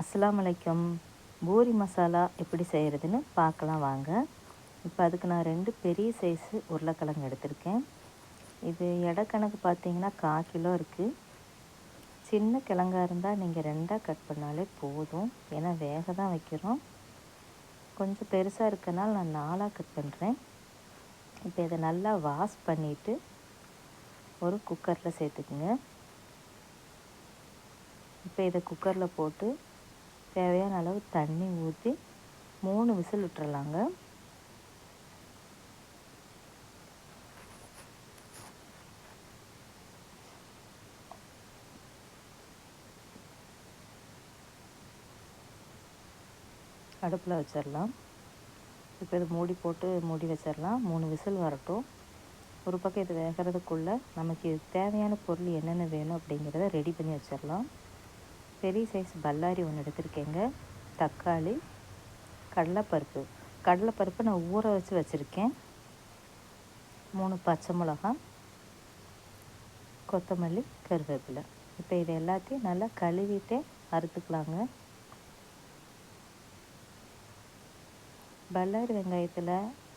அஸ்லாம் வலைக்கம் பூரி மசாலா எப்படி செய்கிறதுன்னு பார்க்கலாம் வாங்க. இப்போ அதுக்கு நான் ரெண்டு பெரிய சைஸு உருளைக்கிழங்கு எடுத்திருக்கேன். இது எடை கணக்கு பார்த்தீங்கன்னா கால் கிலோ இருக்குது சின்ன கிழங்கா இருந்தால் நீங்கள் ரெண்டாக கட் பண்ணாலே போதும். ஏன்னா வேக தான் வைக்கிறோம். கொஞ்சம் பெருசாக இருக்கனால நான் நாலாக கட் பண்ணுறேன் இப்போ இதை நல்லா வாஷ் பண்ணிவிட்டு ஒரு குக்கரில் சேர்த்துக்குங்க. இப்போ இதை குக்கரில் போட்டு தேவையான அளவு தண்ணி ஊற்றி மூணு விசில் விட்டுறலாங்க. அடுப்பில் வச்சிடலாம் இப்போ இது மூடி போட்டு மூடி வச்சிடலாம் மூணு விசில் வரட்டும். ஒரு பக்கம் இது வேகிறதுக்குள்ளே நமக்கு தேவையான பொருள் என்னென்ன வேணும் அப்படிங்கிறத ரெடி பண்ணி வச்சிடலாம் பெரிய சைஸ் பல்லாரி ஒன்று எடுத்திருக்கேங்க. தக்காளி கடலைப்பருப்பு. கடலைப்பருப்பு நான் ஊற வச்சு வச்சுருக்கேன். மூணு பச்சை மிளகா கொத்தமல்லி கருவேப்பிலை. இப்போ இது எல்லாத்தையும் நல்லா கழுவிட்டு அறுத்துக்கலாங்க. பல்லாரி வெங்காயத்தில்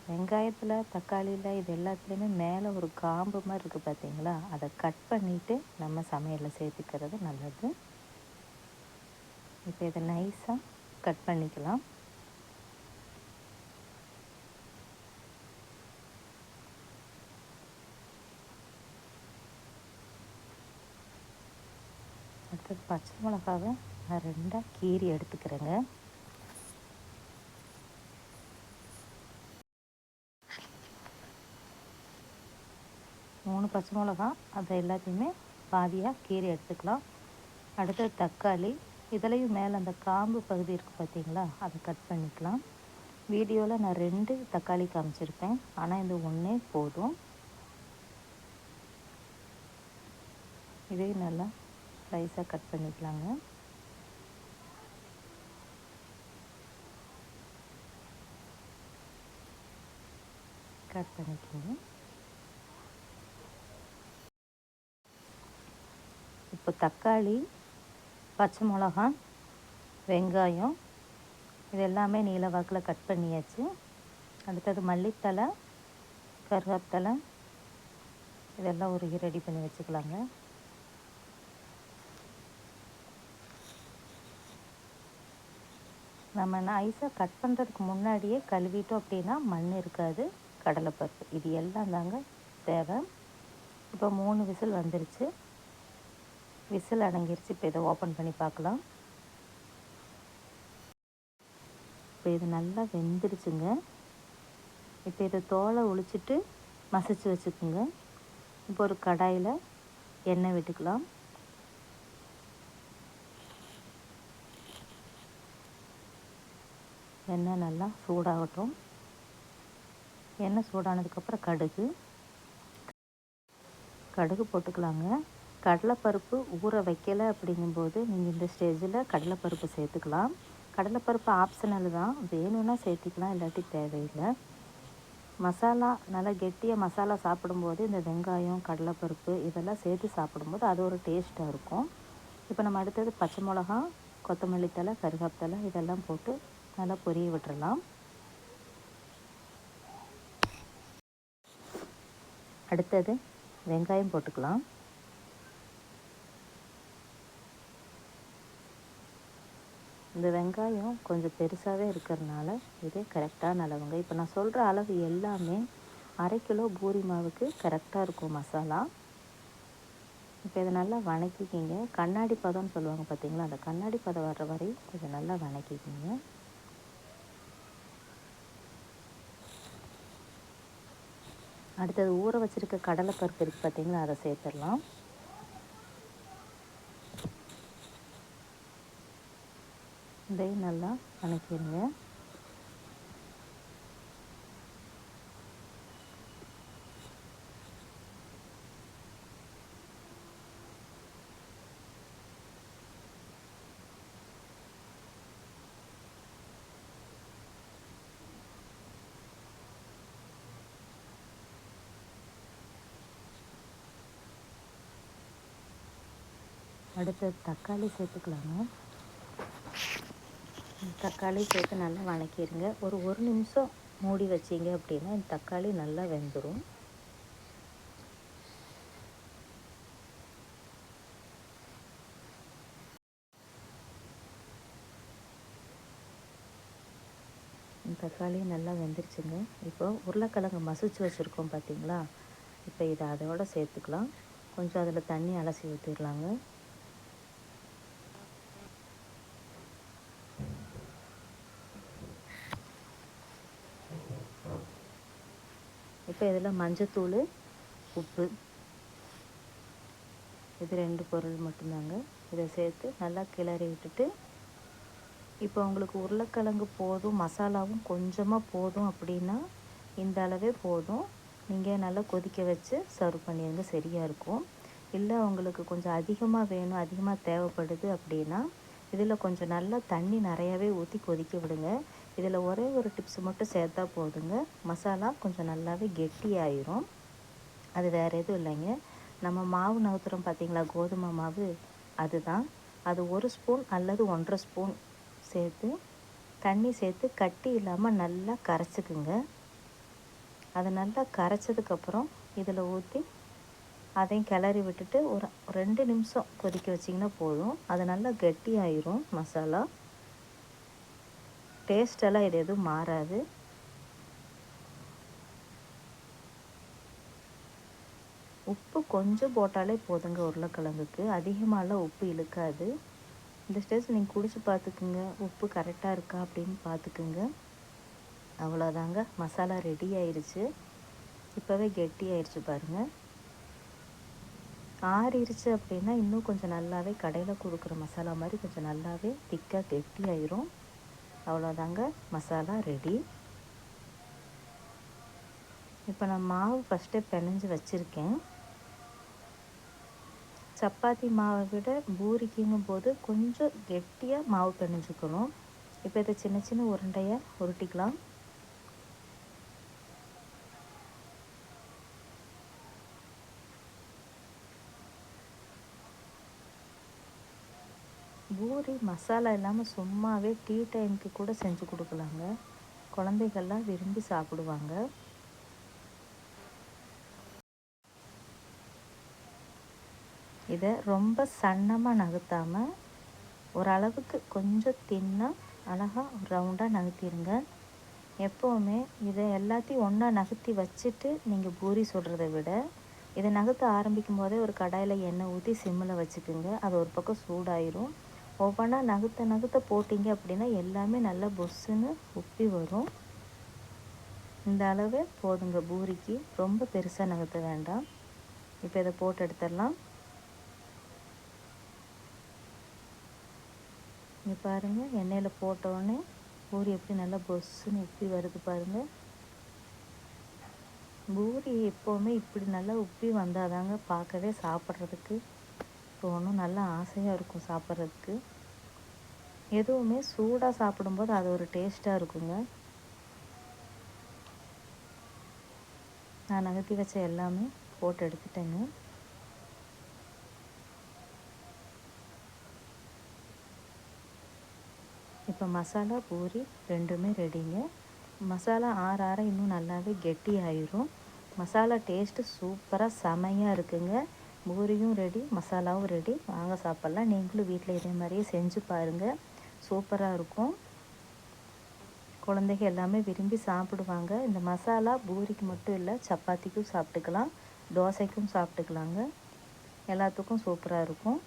வெங்காயத்தில் தக்காளியில் இது எல்லாத்துலேயுமே மேலே ஒரு காம்பு மாதிரி இருக்குது பார்த்தீங்களா அதை கட் பண்ணிவிட்டு நம்ம சமையலில் சேர்த்துக்கிறது நல்லது. இப்போ இதை நைஸாக கட் பண்ணிக்கலாம். அடுத்தது பச்சை மிளகாவை நான் ரெண்டாக கீரி எடுத்துக்கிறேங்க. மூணு பச்சை மிளகா அதை எல்லாத்தையுமே பாதியாக கீரி எடுத்துக்கலாம். அடுத்தது தக்காளி இதுலேயும் மேலே அந்த காம்பு பகுதி இருக்குது பார்த்தீங்களா அதை கட் பண்ணிக்கலாம். வீடியோவில் நான் ரெண்டு தக்காளி காமிச்சிருப்பேன். ஆனால் இது ஒன்றே போதும். இதையும் நல்லா ஸ்லைஸாக கட் பண்ணிக்கலாங்க. கட் பண்ணிக்கோங்க. இப்போ தக்காளி பச்சை மிளகா வெங்காயம் இது எல்லாமே நீல வாக்கில் கட் பண்ணியாச்சு. அடுத்தது மல்லித்தலை கருவேப்பிலை இதெல்லாம் ஒரு ரெடி பண்ணி வச்சுக்கலாங்க. நம்ம நைஸாக கட் பண்ணுறதுக்கு முன்னாடியே கழுவிட்டோம் அப்படின்னா மண் இருக்காது கடலைப்பருப்பு. இது எல்லாம் தாங்க தேவை. இப்போ மூணு விசில் வந்துருச்சு. விசில் அடங்கிருச்சு. இப்போ இதை ஓப்பன் பண்ணி பார்க்கலாம். இப்போ இது நல்லா வெந்துருச்சுங்க. இப்போ இதை தோலை ஒழிச்சிட்டு மசிச்சு வச்சுக்கோங்க. இப்போ ஒரு கடாயில் எண்ணெய் விட்டுக்கலாம். எண்ணெய் நல்லா சூடாகட்டும். எண்ணெய் சூடானதுக்கப்புறம் கடுகு. கடுகு போட்டுக்கலாங்க. கடலைப்பருப்பு ஊற வைக்கலை அப்படிங்கும்போது நீங்கள் இந்த ஸ்டேஜில் கடலைப்பருப்பு சேர்த்துக்கலாம். கடலைப்பருப்பு ஆப்ஷனல் தான். வேணும்னா சேர்த்துக்கலாம் இல்லாட்டி தேவையில்லை. மசாலா நல்லா கெட்டியாக மசாலா சாப்பிடும்போது இந்த வெங்காயம் கடலைப்பருப்பு இதெல்லாம் சேர்த்து சாப்பிடும்போது அது ஒரு டேஸ்ட்டாக இருக்கும். இப்போ நம்ம அடுத்தது பச்சை மிளகா கொத்தமல்லி தலை கருகாப்தலை இதெல்லாம் போட்டு நல்லா பொரிய விட்டுறலாம். அடுத்தது வெங்காயம் போட்டுக்கலாம். இந்த வெங்காயம் கொஞ்சம் பெருசாகவே இருக்கிறதுனால இது கரெக்டான அளவுங்க. இப்போ நான் சொல்கிற அளவு எல்லாமே அரை கிலோ பூரி மாவுக்கு கரெக்டாக இருக்கும் மசாலா. இப்போ இதை நல்லா வணக்கிக்கிங்க. கண்ணாடி பதம்னு சொல்லுவாங்க பார்த்தீங்களா அந்த கண்ணாடி பதம் வர்ற வரை கொஞ்சம் நல்லா வணக்கிக்கிங்க. அடுத்தது ஊற வச்சுருக்க கடலைப்பருப்பு இருக்குது பார்த்தீங்களா அதை சேர்த்துடலாம். இதையும் நல்லா வணக்கிடுங்க அடுத்து தக்காளி சேர்த்துக்கலாங்க. தக்காளி சேர்த்து நல்லா வணக்கிடுங்க ஒரு ஒரு நிமிஷம் மூடி வச்சிங்க அப்படின்னா இந்த தக்காளி நல்லா வெந்துடும் தக்காளி நல்லா வெந்துருச்சுங்க. இப்போ உருளைக்கிழங்கு மசிச்சு வச்சுருக்கோம் பார்த்தீங்களா இப்போ இதை அதோட சேர்த்துக்கலாம். கொஞ்சம் அதில் தண்ணி அலசி ஊற்றிடலாங்க இப்போ இதில் மஞ்சத்தூள் உப்பு. இது ரெண்டு பொருள் மட்டும்தாங்க. இதை சேர்த்து நல்லா கிளறி விட்டுட்டு இப்போ உங்களுக்கு உருளைக்கிழங்கு போதும் மசாலாவும் கொஞ்சமாக போதும் அப்படின்னா இந்த அளவே போதும். நீங்கள் நல்லா கொதிக்க வச்சு சர்வ் பண்ணிடுங்க. சரியாக இருக்கும். இல்லை உங்களுக்கு கொஞ்சம் அதிகமாக வேணும் அதிகமாக தேவைப்படுது அப்படின்னா இதில் கொஞ்சம் நல்லா தண்ணி நிறையாவே ஊற்றி கொதிக்க விடுங்க. இதில் ஒரே ஒரு டிப்ஸ் மட்டும் சேர்த்தா போதுங்க. மசாலா கொஞ்சம் நல்லாவே கெட்டியாயிரும். அது வேறு எதுவும் இல்லைங்க. நம்ம மாவு நவுத்துறோம் பார்த்தீங்களா? கோதுமை மாவு அதுதான். அது ஒரு ஸ்பூன் அல்லது ஒன்றரை ஸ்பூன் சேர்த்து தண்ணி சேர்த்து கட்டி இல்லாமல் நல்லா கரைச்சிக்குங்க. அதை நல்லா கரைச்சதுக்கப்புறம் இதில் ஊற்றி அதையும் கிளறி விட்டுட்டு ஒரு ரெண்டு நிமிஷம் கொதிக்க வச்சிங்கன்னா போதும். அது நல்லா கெட்டி ஆயிரும் மசாலா. டேஸ்டெல்லாம் இது எதுவும் மாறாது. உப்பு கொஞ்சம் போட்டாலே போதுங்க உருளைக்கிழங்குக்கு. அதிகமாகலாம் உப்பு இழுக்காது. இந்த ஸ்டேஜ் நீங்கள் குடிச்சு பார்த்துக்குங்க. உப்பு கரெக்டாக இருக்கா அப்படின்னு பார்த்துக்குங்க. அவ்வளோதாங்க. மசாலா ரெடி ஆயிடுச்சு. இப்போவே கெட்டி ஆயிடுச்சு பாருங்கள் ஆறிடுச்சு அப்படின்னா இன்னும் கொஞ்சம் நல்லாவே கடையில் கொடுக்குற மசாலா மாதிரி கொஞ்சம் நல்லாவே திக்காக கெட்டி ஆயிரும். அவ்வளோதாங்க. மசாலா ரெடி இப்போ நான் மாவு ஃபஸ்ட்டே பிணைஞ்சு வச்சுருக்கேன். சப்பாத்தி மாவை விட பூரிக்குங்கும் போது கொஞ்சம் கெட்டியாக மாவு பிணைஞ்சுக்கணும் இப்போ இதை சின்ன சின்ன உருண்டையாக உருட்டிக்கலாம். பூரி மசாலா இல்லாமல் சும்மாவே டீ டைமுக்கு கூட செஞ்சு கொடுக்கலாங்க. குழந்தைகள்லாம் விரும்பி சாப்பிடுவாங்க. இதை ரொம்ப சன்னமாக நகர்த்தாமல் ஓரளவுக்கு கொஞ்சம் தின்னாக அழகாக ரவுண்டாக நகர்த்திடுங்க எப்போவுமே இதை எல்லாத்தையும் ஒன்றா நகர்த்தி வச்சுட்டு நீங்கள் பூரி சுடுறத விட இதை நகர்த்த ஆரம்பிக்கும் போதே ஒரு கடாயில் எண்ணெய் ஊற்றி சிம்மில் வச்சுக்கோங்க. அது ஒரு பக்கம் சூடாயிரும். ஒவ்வொன்றா நகுத்த நகுத்த போட்டிங்க அப்படின்னா எல்லாமே நல்லா பொஸ்ஸுன்னு உப்பி வரும். இந்த அளவு போதுங்க பூரிக்கு. ரொம்ப பெருசாக நகர்த்த வேண்டாம். இப்போ இதை போட்டு எடுத்துடலாம். இங்கே பாருங்கள் எண்ணெயில் போட்டோடனே பூரி எப்படி நல்லா பொஸ்ஸுன்னு உப்பி வருது பாருங்கள் பூரி எப்போவுமே இப்படி நல்லா உப்பி வந்தால் தாங்க பார்க்கவே சாப்பிட்றதுக்கு தோணும் நல்லா ஆசையாக இருக்கும் சாப்பிட்றதுக்கு. எதுவுமே சூடாக சாப்பிடும்போது அது ஒரு டேஸ்ட்டாக இருக்குங்க. நான் நகர்த்தி வச்ச எல்லாமே போட்டு எடுத்துட்டேங்க. இப்போ மசாலா பூரி ரெண்டுமே ரெடிங்க. மசாலா ஆற ஆற இன்னும் நல்லாவே கெட்டி ஆயிரும் மசாலா டேஸ்ட்டு சூப்பராக செமையாக இருக்குங்க. பூரியும் ரெடி மசாலாவும் ரெடி. வாங்க சாப்பிட்லாம். நீங்களும் வீட்டில் இதே மாதிரியே செஞ்சு பாருங்கள் சூப்பராக இருக்கும். குழந்தைங்க எல்லாமே விரும்பி சாப்பிடுவாங்க. இந்த மசாலா பூரிக்கு மட்டும் இல்லை சப்பாத்திக்கும் சாப்பிட்டுக்கலாம் தோசைக்கும் சாப்பிட்டுக்கலாங்க. எல்லாத்துக்கும் சூப்பராக இருக்கும்.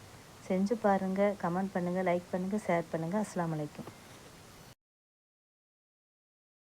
செஞ்சு பாருங்கள் கமெண்ட் பண்ணுங்கள் லைக் பண்ணுங்கள் ஷேர் பண்ணுங்கள் அஸ்லாம் வலைக்கும்